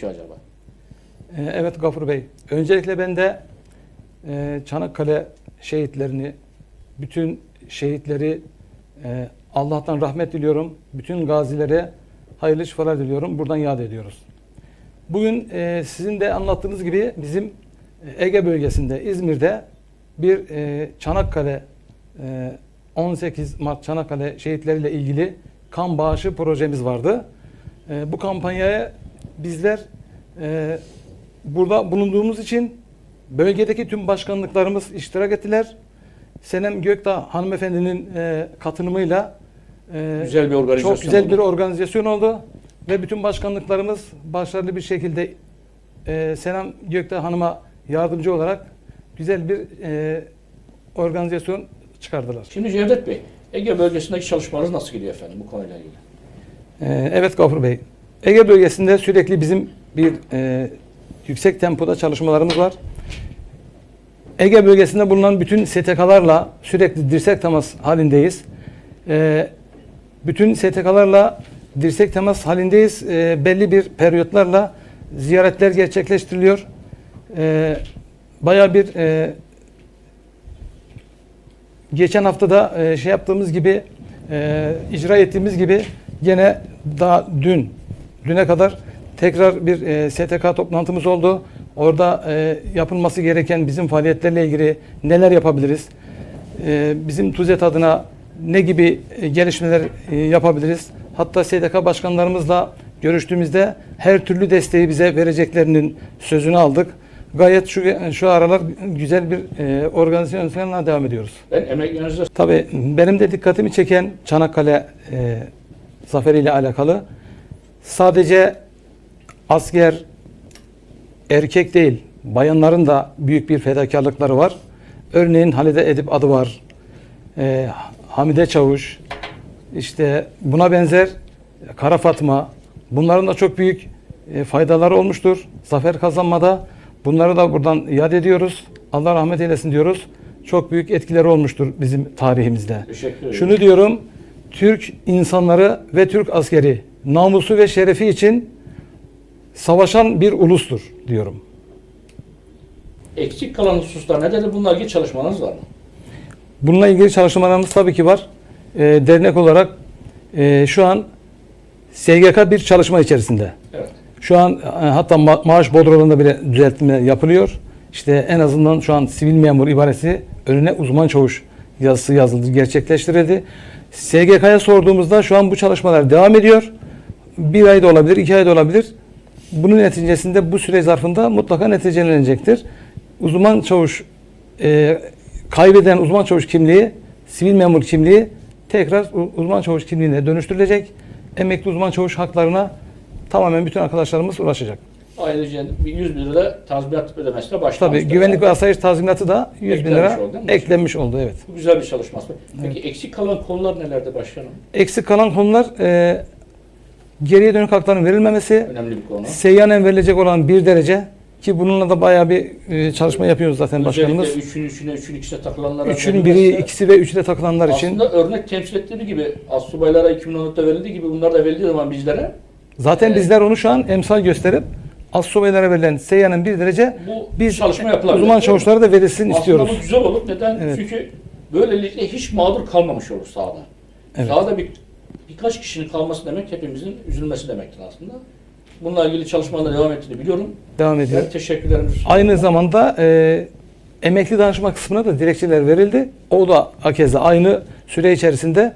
ki acaba? Ee, Evet Gafur Bey. Öncelikle ben de e, Çanakkale şehitlerini, bütün şehitleri e, Allah'tan rahmet diliyorum. Bütün gazilere hayırlı şifalar diliyorum. Buradan yad ediyoruz. Bugün e, sizin de anlattığınız gibi bizim Ege bölgesinde İzmir'de bir Çanakkale e, 18 Mart Çanakkale şehitleriyle ilgili kan bağışı projemiz vardı. Bu kampanyaya bizler e, burada bulunduğumuz için bölgedeki tüm başkanlıklarımız iştirak ettiler. Senem Gökdağ hanımefendinin e, katılımıyla e, Güzel bir organizasyon çok güzel oldu. bir organizasyon oldu ve bütün başkanlıklarımız başarılı bir şekilde e, Senem Gökdağ hanıma yardımcı olarak güzel bir e, organizasyon çıkardılar. Şimdi Cevdet Bey, Ege bölgesindeki çalışmalarınız nasıl gidiyor efendim bu konuyla ilgili? Ee, Evet Gafur Bey. Ege bölgesinde sürekli bizim bir e, yüksek tempoda çalışmalarımız var. Ege bölgesinde bulunan bütün STK'larla sürekli dirsek temas halindeyiz. Ee, bütün STK'larla dirsek temas halindeyiz. Ee, belli bir periyotlarla ziyaretler gerçekleştiriliyor. Ee, Baya bir e, geçen haftada e, şey yaptığımız gibi e, icra ettiğimiz gibi gene daha dün düne kadar tekrar bir e, STK toplantımız oldu. Orada e, yapılması gereken bizim faaliyetlerle ilgili neler yapabiliriz? E, bizim TUZET adına ne gibi e, gelişmeler e, yapabiliriz? Hatta STK başkanlarımızla görüştüğümüzde her türlü desteği bize vereceklerinin sözünü aldık. Gayet şu şu aralar güzel bir e, organizasyonla devam ediyoruz. Ben emeklerinizde Tabii benim de dikkatimi çeken Çanakkale e, zaferiyle alakalı sadece asker erkek değil bayanların da büyük bir fedakarlıkları var. Örneğin Halide Edip adı var. E, Hamide Çavuş işte buna benzer Kara Fatma bunların da çok büyük e, faydaları olmuştur. Zafer kazanmada bunları da buradan iade ediyoruz. Allah rahmet eylesin diyoruz. Çok büyük etkileri olmuştur bizim tarihimizde. teşekkür ederim. Şunu diyorum, Türk insanları ve Türk askeri namusu ve şerefi için savaşan bir ulustur diyorum. Eksik kalan hususlar nedir? Bununla ilgili çalışmalarınız var mı? Bununla ilgili çalışmalarımız tabii ki var. Ee, dernek olarak e, şu an SGK bir çalışma içerisinde. Evet. Şu an e, hatta ma- maaş bodrolarında bile düzeltme yapılıyor. İşte en azından şu an sivil memur ibaresi önüne uzman çavuş yazısı yazıldı, gerçekleştirildi. SGK'ya sorduğumuzda şu an bu çalışmalar devam ediyor. Bir ay da olabilir, iki ay da olabilir. Bunun neticesinde bu süre zarfında mutlaka neticelenecektir. Uzman çavuş e, kaybeden uzman çavuş kimliği, sivil memur kimliği tekrar uzman çavuş kimliğine dönüştürülecek. Emekli uzman çavuş haklarına tamamen bütün arkadaşlarımız ulaşacak. Ayrıca bir 100 bin lira tazminat ödemesine başlamıştır. Tabii güvenlik ve asayiş tazminatı da 100 bin Eklenmiş lira oldu eklenmiş oldu evet. Bu güzel bir çalışma. Peki eksik kalan konular nelerdi başkanım? Eksik kalan konular e, geriye dönük hakların verilmemesi, Önemli bir konu. seyyanen verilecek olan bir derece ki bununla da bayağı bir e, çalışma yapıyoruz zaten başkanımız. Özellikle üçün üçüne, üçün ikisine takılanlara Üçün biri, verilmezse- ikisi ve üçü de takılanlar için. Aslında örnek temsil ettiği gibi astsubaylara 2014'te verildiği gibi bunlar da verildiği zaman bizlere Zaten Evet. bizler onu şu an emsal gösterip astsubaylara verilen seyyanen bir derece bu biz çalışma yapılabilir. uzman çavuşlara da verilsin Aslında istiyoruz. bu güzel olur. Neden? Evet. Çünkü böylelikle hiç mağdur kalmamış olur sahada. Evet. Sahada bir, birkaç kişinin kalması demek hepimizin üzülmesi demektir aslında. Bununla ilgili çalışmalar devam ettiğini biliyorum. Devam ediyor. Ben teşekkürlerimizi Aynı zamanda e, emekli danışma kısmına da dilekçeler verildi. O da hakeza aynı süre içerisinde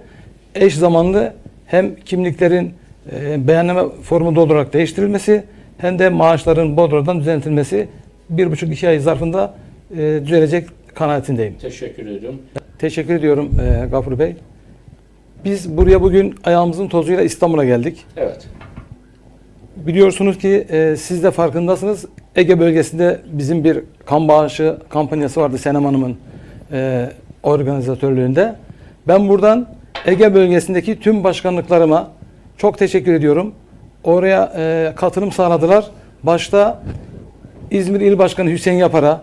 eş zamanlı hem kimliklerin e, beyanname formu doldurarak değiştirilmesi hem de maaşların bodrodan düzeltilmesi bir buçuk iki ay zarfında e, düzelecek kanaatindeyim. teşekkür ediyorum. Teşekkür ediyorum e, Gafur Bey. Biz buraya bugün ayağımızın tozuyla İstanbul'a geldik. Evet. Biliyorsunuz ki e, siz de farkındasınız. Ege bölgesinde bizim bir kan bağışı kampanyası vardı Senem Hanım'ın e, organizatörlüğünde. Ben buradan Ege bölgesindeki tüm başkanlıklarıma çok teşekkür ediyorum. Oraya e, katılım sağladılar. Başta İzmir İl Başkanı Hüseyin Yapar'a,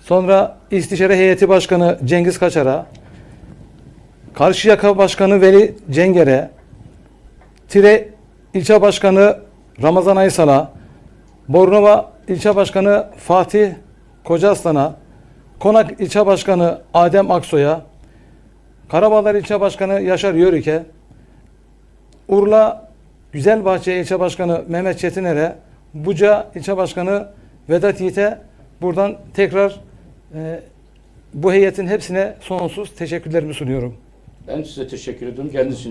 sonra İstişare Heyeti Başkanı Cengiz Kaçar'a, Karşıyaka Başkanı Veli Cenger'e, Tire İlçe Başkanı Ramazan Aysal'a, Bornova İlçe Başkanı Fatih Kocaaslan'a, Konak İlçe Başkanı Adem Aksoy'a, Karabağlar İlçe Başkanı Yaşar Yörük'e, Urla Güzelbahçe İlçe Başkanı Mehmet Çetiner'e, Buca İlçe Başkanı Vedat Yiğit'e buradan tekrar e, bu heyetin hepsine sonsuz teşekkürlerimi sunuyorum. Ben size teşekkür ediyorum. Kendisi